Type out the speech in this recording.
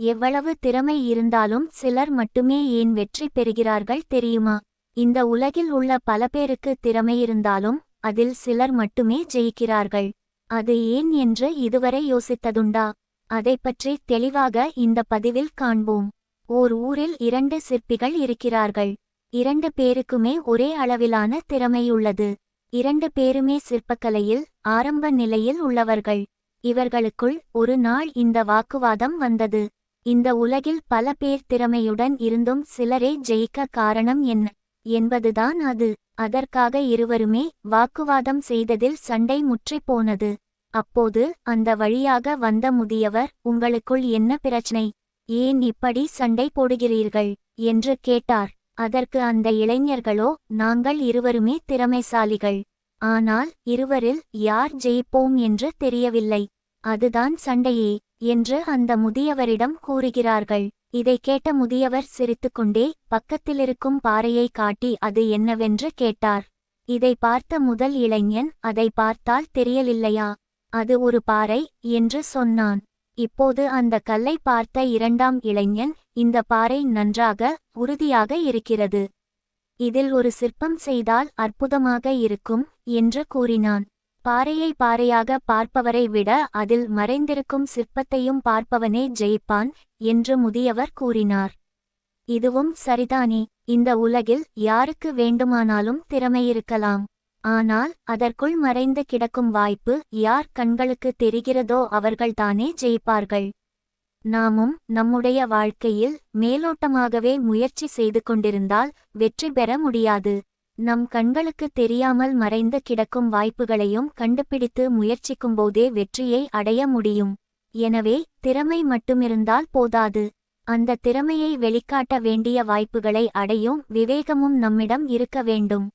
எவ்வளவு திறமை இருந்தாலும் சிலர் மட்டுமே ஏன் வெற்றி பெறுகிறார்கள் தெரியுமா? இந்த உலகில் உள்ள பல பேருக்கு திறமை இருந்தாலும் அதில் சிலர் மட்டுமே ஜெயிக்கிறார்கள். அது ஏன் என்று இதுவரை யோசித்ததுண்டா? அதைப் பற்றி தெளிவாக இந்த பதிவில் காண்போம். ஓர் ஊரில் இரண்டு சிற்பிகள் இருக்கிறார்கள். இரண்டு பேருக்குமே ஒரே அளவிலான திறமையுள்ளது இரண்டு பேருமே சிற்பக்கலையில் ஆரம்ப நிலையில் உள்ளவர்கள். இவர்களுக்குள் ஒரு நாள் இந்த வாக்குவாதம் வந்தது. இந்த உலகில் பல பேர் திறமையுடன் இருந்தும் சிலரே ஜெயிக்க காரணம் என்ன என்பதுதான் அது. அதற்காக இருவருமே வாக்குவாதம் செய்ததில் சண்டை முற்றிப் போனது. அப்போது அந்த வழியாக வந்த முதியவர் உங்களுக்குள் என்ன பிரச்சனை? ஏன் இப்படி சண்டை போடுகிறீர்கள்? என்று கேட்டார். அதற்கு அந்த இளைஞர்களோ நாங்கள் இருவருமே திறமைசாலிகள். ஆனால் இருவரில் யார் ஜெயிப்போம் என்று தெரியவில்லை. அதுதான் சண்டையே. என்று அந்த முதியவரிடம் கூறுகிறார்கள். இதை கேட்ட முதியவர் சிரித்துக்கொண்டே பக்கத்திலிருக்கும் பாறையை காட்டி அது என்னவென்று கேட்டார். இதை பார்த்த முதல் இளைஞன் அதை பார்த்தால் தெரியலில்லையா அது ஒரு பாறை என்று சொன்னான். இப்போது அந்த கல்லை பார்த்த இரண்டாம் இளைஞன் இந்த பாறை நன்றாக உறுதியாக இருக்கிறது. இதில் ஒரு சிற்பம் செய்தால் அற்புதமாக இருக்கும் என்று கூறினான். பாறையை பாறையாக பார்ப்பவரை விட அதில் மறைந்திருக்கும் சிற்பத்தையும் பார்ப்பவனே ஜெயிப்பான் என்று முதியவர் கூறினார். இதுவும் சரிதானே? இந்த உலகில் யாருக்கு வேண்டுமானாலும் திறமையிருக்கலாம். ஆனால் அதற்குள் மறைந்து கிடக்கும் வாய்ப்பு யார் கண்களுக்கு தெரிகிறதோ அவர்கள்தானே ஜெயிப்பார்கள். நாமும் நம்முடைய வாழ்க்கையில் மேலோட்டமாகவே முயற்சி செய்து கொண்டிருந்தால் வெற்றி பெற முடியாது. நம் கண்களுக்கு தெரியாமல் மறைந்து கிடக்கும் வாய்ப்புகளையும் கண்டுபிடித்து முயற்சிக்கும்போதே வெற்றியை அடைய முடியும். எனவே திறமை மட்டுமிருந்தால் போதாது. அந்த திறமையை வெளிக்காட்ட வேண்டிய வாய்ப்புகளை அடையும் விவேகமும் நம்மிடம் இருக்க வேண்டும்.